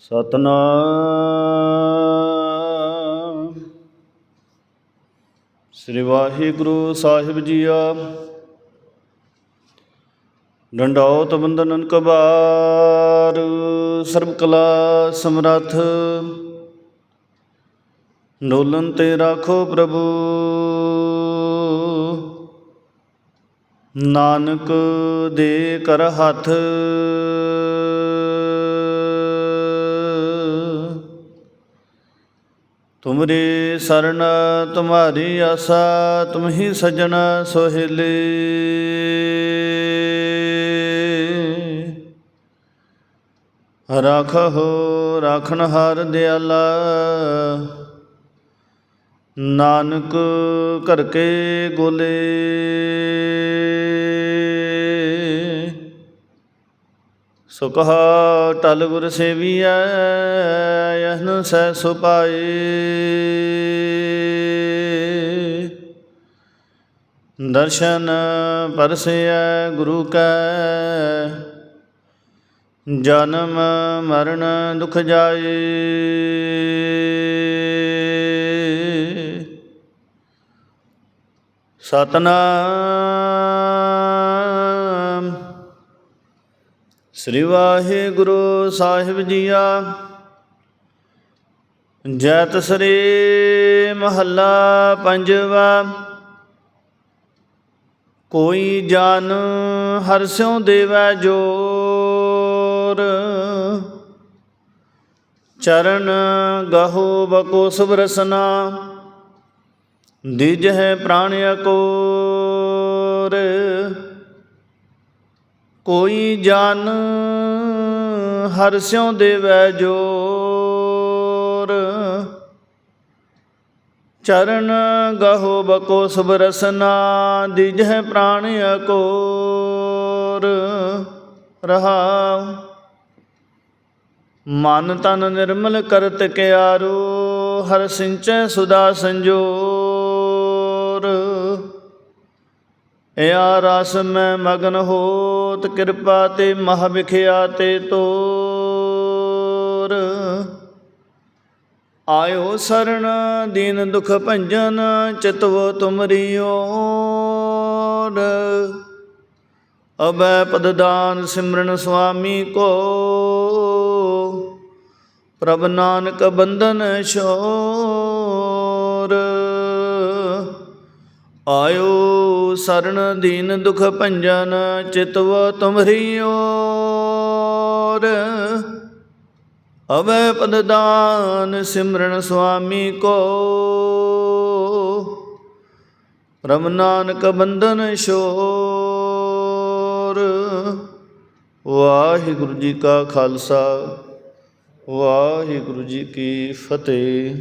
ਸਤਨਾਮ। ਸ੍ਰੀ ਵਾਹਿਗੁਰੂ ਸਾਹਿਬ ਜੀਆ। ਡੰਡਾਉਤ ਬੰਦਨਨ ਕਬਾਰ, ਸਰਬ ਕਲਾ ਸਮਰੱਥ। ਡੋਲਨ ਤੇ ਰਾਖੋ ਪ੍ਰਭੂ। ਨਾਨਕ ਦੇ ਕਰ ਹੱਥ। ਤੁਮਰੀ ਸਰਨ ਤੁਮਾਰੀ ਆਸਾ ਤੁਮ ਹੀ ਸਜਣ ਸੋਹਿਲੇ। ਰਾਖੋ ਰਾਖਣ ਹਾਰ ਦਿਆਲਾ। ਨਾਨਕ ਕਰਕੇ ਗੋਲੇ। ਗੋਲੇ ਸੁਖਾ ਟਲ ਗੁਰ ਸੇਵੀਐ ਯਹਨ ਸੈ ਸੁਪਾਈ ਦਰਸ਼ਨ ਪਰਸੈ ਗੁਰੂ ਕੈ, ਜਨਮ ਮਰਨ ਦੁਖ ਜਾਏ। ਸਤਨਾਮ ਸ੍ਰੀ ਵਾਹਿਗੁਰੂ ਸਾਹਿਬ ਜੀਆ। ਜੈਤ ਸ੍ਰੀ ਮਹੱਲਾ ਪੰਜਵਾ। ਕੋਈ ਜਨ ਹਰਿ ਸਿਉ ਦੇਵੈ ਜੋਰ। ਚਰਨ ਗਹੋ ਬਕੋ ਸੁਬਰਸਨਾ ਦਿਜਹਿ ਪ੍ਰਾਣ ਅਕੋਰ। ਕੋਈ ਜਨ ਹਰਿ ਸਿਉ ਦੇਵੈ ਜੋਰ। ਚਰਨ ਗਹੋ ਬਕੋ ਸੁਬਰਸਨਾ ਦਿਜਹਿ ਪ੍ਰਾਣ ਅਕੋਰ। ਰਹਾਉ। ਮਨ ਤਨ ਨਿਰਮਲ ਕਰਤ ਕਿਆਰੋ, ਹਰ ਸਿੰਚੈ ਸੁਦਾ ਸੰਜੋਰ। ਇਆ ਰਸ ਮੈਂ ਮਗਨ ਹੋਤ, ਕਿਰਪਾ ਤੇ ਮਹ ਵਿਖਿਆ ਤੇ ਤੋਰ। ਆਇਓ ਸਰਣ ਦੀਨ ਦੁਖ ਭੰਜਨ, ਚਿਤਵ ਤੁਮਰੀ ਓਰ ਅਬੈ ਪਦ ਸਿਮਰਨ ਸੁਆਮੀ ਕੋ। ਪ੍ਰਭ ਨਾਨਕ ਬੰਧਨ ਛੋਰ। ਆਇਓ ਸਰਨ ਦੀਨ ਦੁਖ ਭੰਜਨ ਚਿਤਵ ਤੁਮਰੀ ਓਰ। ਅਵੈ ਪਦ ਸਿਮਰਨ ਸੁਆਮੀ ਕੋ। ਪ੍ਰਭ ਨਾਨਕ ਬੰਧਨ ਛੋਰ। ਵਾਹਿਗੁਰੂ ਜੀ ਕਾ ਖਾਲਸਾ, ਵਾਹਿਗੁਰੂ ਜੀ ਕੀ ਫਤਿਹ।